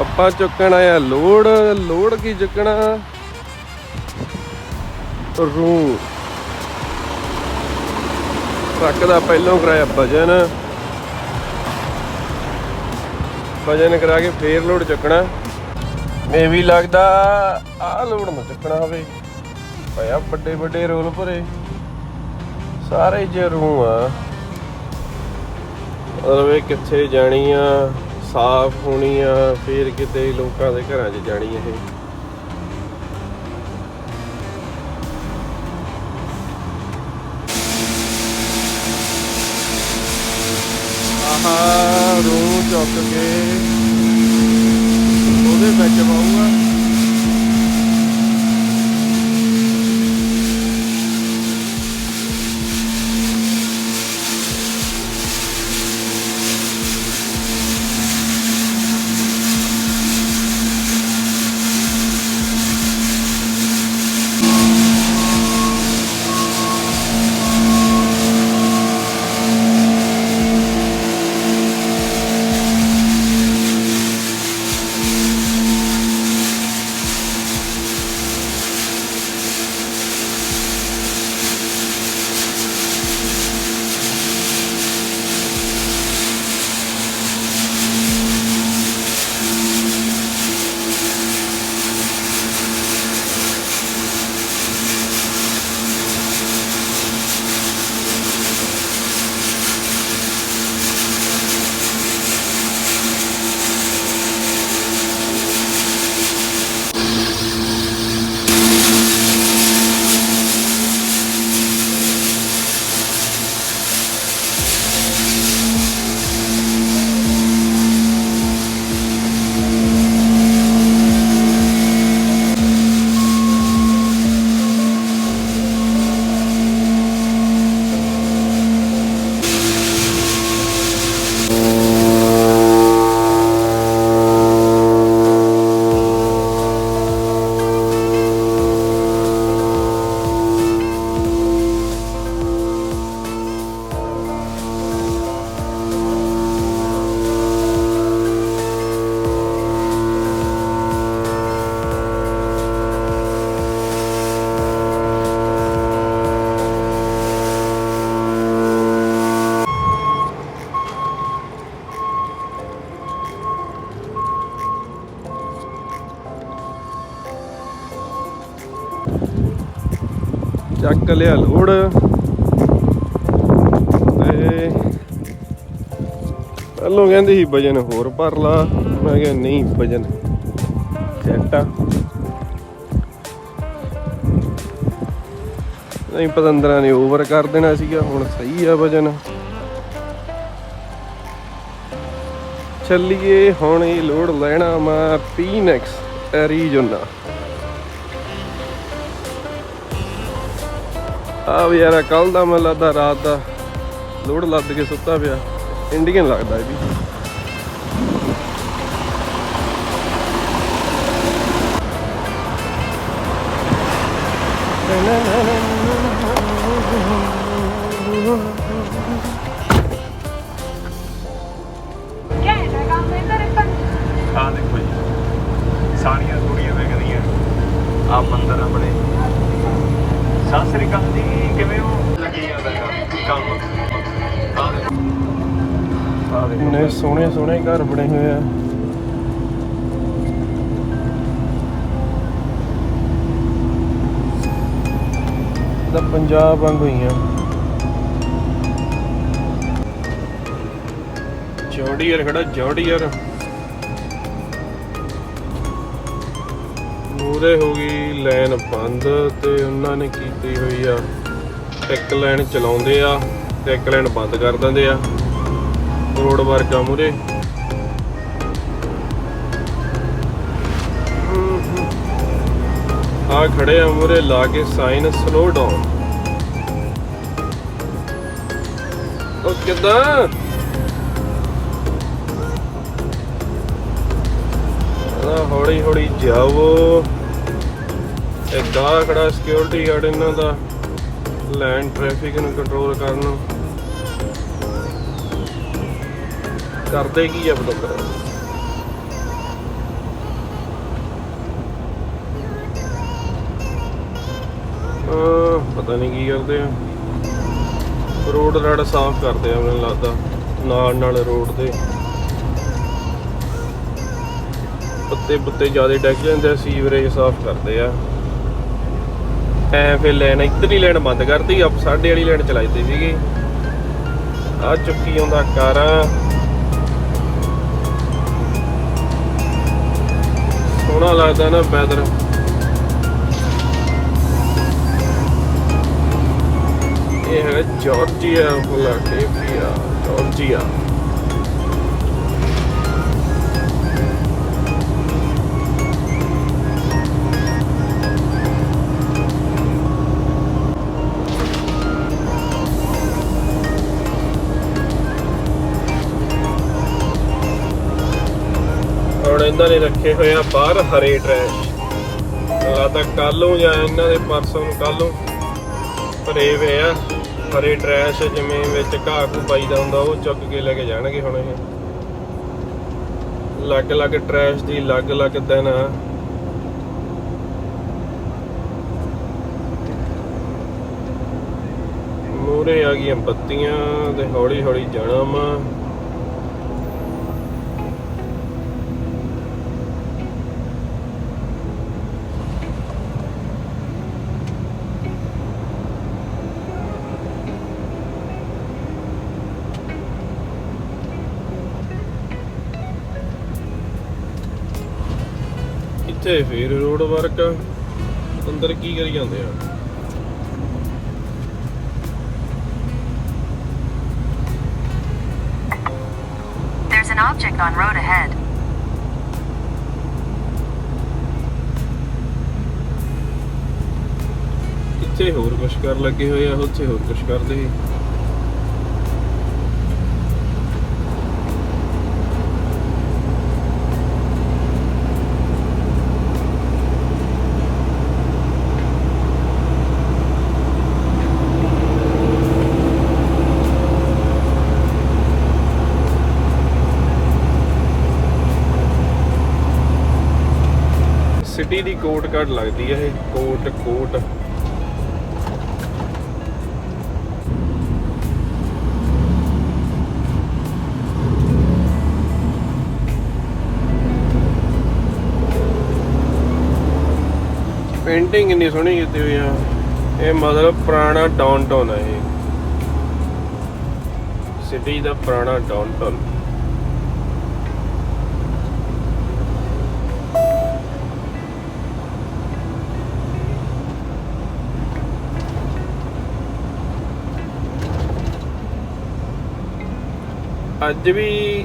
ਆਪਾਂ ਚੁੱਕਣਾ ਆ ਲੋੜ ਲੋੜ ਕੀ ਚੁੱਕਣਾ? ਰੂ। ਟਰੱਕ ਦਾ ਪਹਿਲੋਂ ਕਰਾਇਆ ਵਜਨ ਵਜਨ ਕਰਾ ਕੇ ਫੇਰ ਲੋਡ ਚੁੱਕਣਾ। ਮੇ ਵੀ ਲੱਗਦਾ ਆ ਲੋਡ ਨਾ ਚੁੱਕਣਾ ਹੋਵੇ। ਪਿਆ ਵੱਡੇ ਵੱਡੇ ਰੋਲ ਭਰੇ। ਸਾਰੇ ਜਰੂ ਆ। ਮਤਲਬ ਕਿੱਥੇ ਜਾਣੀ ਆ? ਸਾਫ਼ ਹੋਣੀ ਆ, ਫੇਰ ਕਿਤੇ ਲੋਕਾਂ ਦੇ ਘਰਾਂ 'ਚ ਜਾਣੀ ਇਹ। ਆਹਾ ਰੂ ਚੁੱਕ ਕੇ ਉਹਦੇ ਵਿੱਚ ਪਾਊਗਾ। ਚੱਕ ਲਿਆ ਲੋੜ। ਤੇ ਪਹਿਲੋਂ ਕਹਿੰਦੇ ਸੀ, ਵਜਨ ਹੋਰ ਭਰ ਲਾ। ਮੈਂ ਕਿਹਾ, ਨਹੀਂ ਵਜਨ, ਸੈੱਟ ਨਹੀਂ, ਪਤੰਦਰਾਂ ਨੇ ਓਵਰ ਕਰ ਦੇਣਾ ਸੀਗਾ, ਹੁਣ ਸਹੀ ਆ ਵਜਨ। ਚੱਲੀਏ, ਹੁਣ ਇਹ ਲੋਡ ਲੈਣਾ ਮੈਂ ਪੀਨੈਕਸ ਐਰੀਜ਼ੋਨਾ ਆ ਵੀ ਯਾਰ ਕੱਲ ਦਾ ਮੈਨੂੰ ਲੱਗਦਾ ਰਾਤ ਦਾ ਲੋੜ ਲੱਦ ਕੇ ਸੁੱਤਾ ਪਿਆ। ਇੰਡੀਅਨ ਲੱਗਦਾ ਇਹ ਵੀ। ਨੇ ਸੋਹਣੇ ਸੋਹਣੇ ਘਰ ਬਣੇ ਹੋਏ ਆ। ਦਾ ਪੰਜਾਬ ਵਾਂਗੂ ਹੀ ਆ। ਜੌਡੀਅਰ ਖੜਾ ਜੌਡੀਅਰ। ਮੂਰੇ ਹੋ ਗਈ ਲਾਈਨ ਬੰਦ ਤੇ ਉਹਨਾਂ ਨੇ ਕੀਤੀ ਹੋਈ ਆ। ਇੱਕ ਲਾਈਨ ਚਲਾਉਂਦੇ ਆ ਤੇ ਇੱਕ ਲਾਈਨ ਬੰਦ ਕਰ ਦਿੰਦੇ ਆ। ਰੋਡ ਵਰਕ ਮੂਰੇ। ਆ ਖੜੇ ਆ ਮੂਰੇ ਲਾ ਕੇ ਸਾਈਨ ਸਲੋ ਡਾਊਨ ਉਹ ਕਿਦਾਂ? ਹੌਲੀ ਹੌਲੀ ਜਾਵੋ। ਇੱਕ ਆ ਖੜਾ ਸਿਕਿਉਰਿਟੀ ਗਾਰਡ ਇਹਨਾਂ ਦਾ। ਲੈਂਡ ਟ੍ਰੈਫਿਕ ਨੂੰ ਕੰਟਰੋਲ ਕਰਨ ਨੂੰ। ਕਰਦੇ ਕੀ ਆ ਬਲੌਗਰ? ਪਤਾ ਨਹੀਂ ਕੀ ਕਰਦੇ ਆ। ਰੋਡ ਰੜ ਸਾਫ਼ ਕਰਦੇ ਆ ਮੈਨੂੰ ਲੱਗਦਾ, ਨਾਲ ਨਾਲ ਰੋਡ ਤੇ ਪੱਤੇ ਪੁੱਤੇ ਜ਼ਿਆਦਾ ਡੱਗ ਜਾਂਦੇ ਆ, ਸੀਵਰੇਜ ਸਾਫ਼ ਕਰਦੇ ਆ। ਐ ਫੇ ਲੈਣ ਇੱਧਰ ਹੀ ਲੈਣ ਬੰਦ ਕਰਤੀ, ਆਪ ਸਾਡੇ ਵਾਲੀ ਲੈਣ ਚਲਾਈ ਦਿੱਤੀ ਸੀਗੀ। ਆ ਚੁੱਕੀ ਆਉਂਦਾ ਕਾਰਾਂ ਸੋਹਣਾ ਲੱਗਦਾ ਨਾ ਵੈਦਰ ਇਹ ਹੈਗਾ ਜਾਰਜੀਆ ਫਿਲਾਡੇਲਫੀਆ ਜਾਰਜੀਆ। ਇਹਨਾਂ ਨੇ ਰੱਖੇ ਹੋਏ ਆ ਬਾਹਰ ਹਰੇ ਟਰੈਸ਼ ਲੱਗਦਾ ਕੱਲ ਨੂੰ ਜਾਂ ਇਹਨਾਂ ਦੇ ਪਰਸੋਂ ਨੂੰ ਕੱਲ ਨੂੰ। ਭਰੇ ਹੋਏ ਆ, ਹਰੇ ਟਰੈਸ਼ ਜਿਵੇਂ ਵਿੱਚ ਘਾਹ ਘੂ ਪਾਈਦਾ ਹੁੰਦਾ, ਉਹ ਚੁੱਕ ਕੇ ਲੈ ਕੇ ਜਾਣਗੇ ਹੁਣ ਇਹ। ਲੱਗ ਲੱਗ ਟਰੈਸ਼ ਦੀ ਅਲੱਗ ਅਲੱਗ ਦਿਨ ਆ। ਮੂਰੇ ਆ ਗਈਆਂ ਬੱਤੀਆਂ ਤੇ ਹੌਲੀ ਹੌਲੀ ਜਾਣਾ ਵਾ ਇੱਥੇ ਫੇਰ ਰੋਡ ਵਰਕ ਅੰਦਰ ਕੀ ਕਰੀ ਜਾਂਦੇ ਆ? There's an object on road ahead. ਇੱਥੇ ਹੋਰ ਕੁਝ ਕਰ ਲੱਗੇ ਹੋਏ ਆ? ਉੱਥੇ ਹੋਰ ਕੁਝ ਕਰਦੇ ਸਿਟੀ ਦੀ ਕੋਟ ਕਾਰਡ ਲੱਗਦੀ ਹੈ ਇਹ, ਕੋਟ ਕੋਟ। ਪੇਂਟਿੰਗ ਇੰਨੀ ਸੋਹਣੀ ਕੀਤੀ ਹੋਈ ਆ। ਇਹ ਮਤਲਬ ਪੁਰਾਣਾ ਡਾਊਨਟਾਊਨ ਹੈ ਇਹ। ਸਿਟੀ ਦਾ ਪੁਰਾਣਾ ਡਾਊਨਟਾਊਨ ਅੱਜ ਵੀ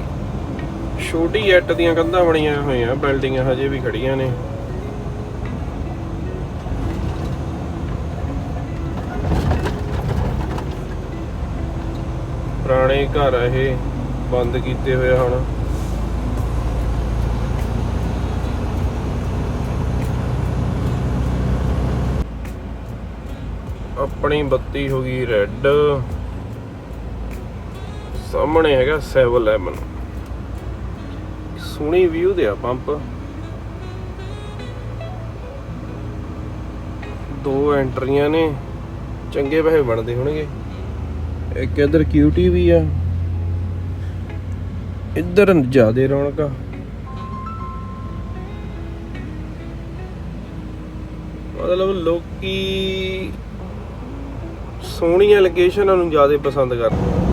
ਛੋਟੀ ਐਟ ਦੀਆਂ ਕੰਧਾਂ ਬਣੀਆਂ ਹੋਈਆਂ, ਬਿਲਡਿੰਗਾਂ ਹਜੇ ਵੀ ਖੜੀਆਂ ਨੇ। ਪੁਰਾਣੇ ਘਰ ਆ ਇਹ, ਬੰਦ ਕੀਤੇ ਹੋਏ ਆ ਹੁਣ। ਆਪਣੀ ਬੱਤੀ ਹੋ ਗਈ ਰੈੱਡ। ਸਾਹਮਣੇ ਹੈਗਾ 711 ਸੋਹਣੀ ਵਿਊ ਦੇ ਆ ਪੰਪ। ਦੋ ਐਂਟਰੀਆਂ ਨੇ, ਚੰਗੇ ਪੈਸੇ ਬਣਦੇ ਹੋਣਗੇ। ਇੱਕ ਇਧਰ ਕਿਊਟੀ ਵੀ ਆ। ਇੱਧਰ ਜਿਆਦੇ ਰੌਣਕਾਂ ਮਤਲਬ ਲੋਕੀ ਸੋਹਣੀਆਂ ਲੋਕੇਸ਼ਨਾਂ ਨੂੰ ਜ਼ਿਆਦਾ ਪਸੰਦ ਕਰਦੇ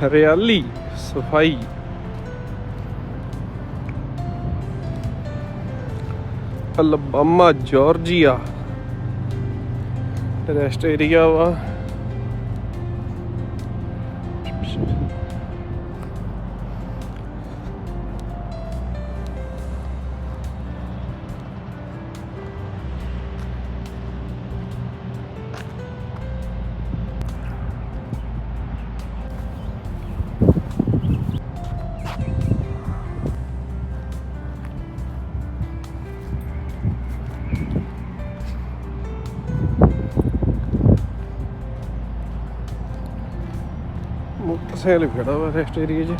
ਹਰਿਆਲੀ ਸਫ਼ਾਈ। Alabama Georgia. ਰੈਸਟ ਏਰੀਆ ਵਾ। ਮੋਟਰਸਾਈਕਲ ਖੜਾ ਵਾ ਰੈਸਟ ਏਰੀਆ 'ਚ।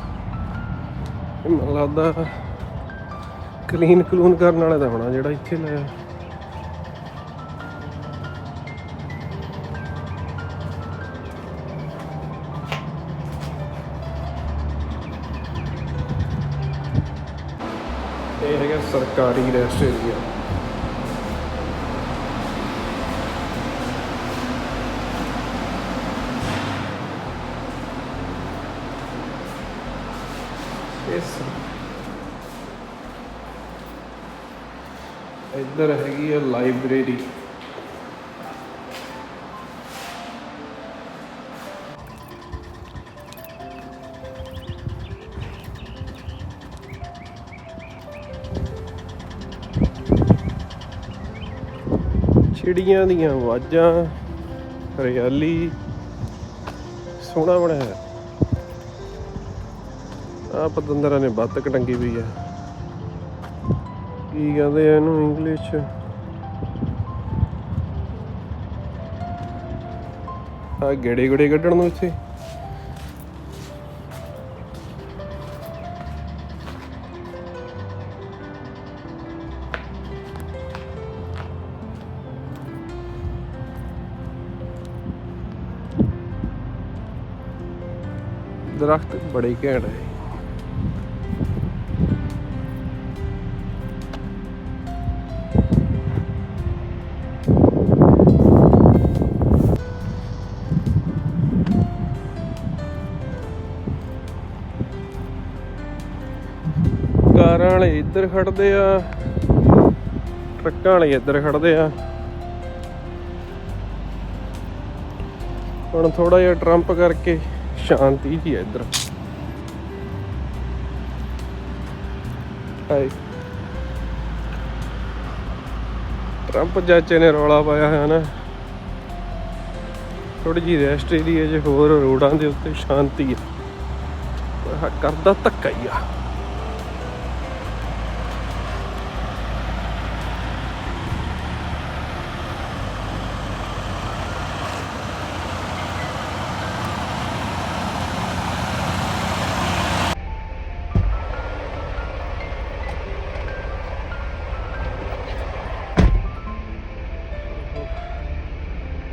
ਮੈਨੂੰ ਲੱਗਦਾ ਕਲੀਨ ਕਲੂਨ ਕਰਨ ਵਾਲਾ ਤਾਂ ਹੋਣਾ ਜਿਹੜਾ ਇੱਥੇ ਲਾਇਆ ਇਹ ਹੈਗਾ ਸਰਕਾਰੀ ਰੈਸਟ ਏਰੀਆ ਇਸ ਇੱਧਰ ਹੈਗੀ ਆ ਲਾਇਬ੍ਰੇਰੀ। ਚਿੜੀਆਂ ਦੀਆਂ ਆਵਾਜ਼ਾਂ ਹਰਿਆਲੀ ਸੋਹਣਾ ਬਣਾਇਆ। ਹੈ ਆ ਪਤੰਦਰਾਂ ਨੇ ਬੱਤਕ ਟੰਗੀ ਪਈ ਹੈ ਕੀ ਕਹਿੰਦੇ ਆ ਇਹਨੂੰ ਇੰਗਲਿਸ਼ ਚ ਆ ਗੇੜੇ ਗੇੜੇ ਕੱਢਣ ਨੂੰ ਇੱਥੇ। ਦਰਖਤ ਬੜੇ ਘੈਂਟ ਹੈ ਕਾਰਾਂ ਵਾਲੇ ਇੱਧਰ ਖੜਦੇ ਆ, ਟਰੱਕਾਂ ਵਾਲੇ ਇੱਧਰ ਖੜਦੇ ਆ। ਹੁਣ ਥੋੜਾ ਜਿਹਾ ਟਰੰਪ ਕਰਕੇ ਸ਼ਾਂਤੀ ਜੀ ਇੱਧਰ। ਹਾਏ ਟਰੰਪ ਚਾਚੇ ਨੇ ਰੌਲਾ ਪਾਇਆ ਹੈ ਨਾ। ਥੋੜੀ ਜੀ ਰੈਸਟ ਏਰੀਆ 'ਚ ਹੋਰ ਰੋਡਾਂ ਦੇ ਉੱਤੇ ਸ਼ਾਂਤੀ ਆ ਕਰਦਾ ਧੱਕਾ ਹੀ ਆ।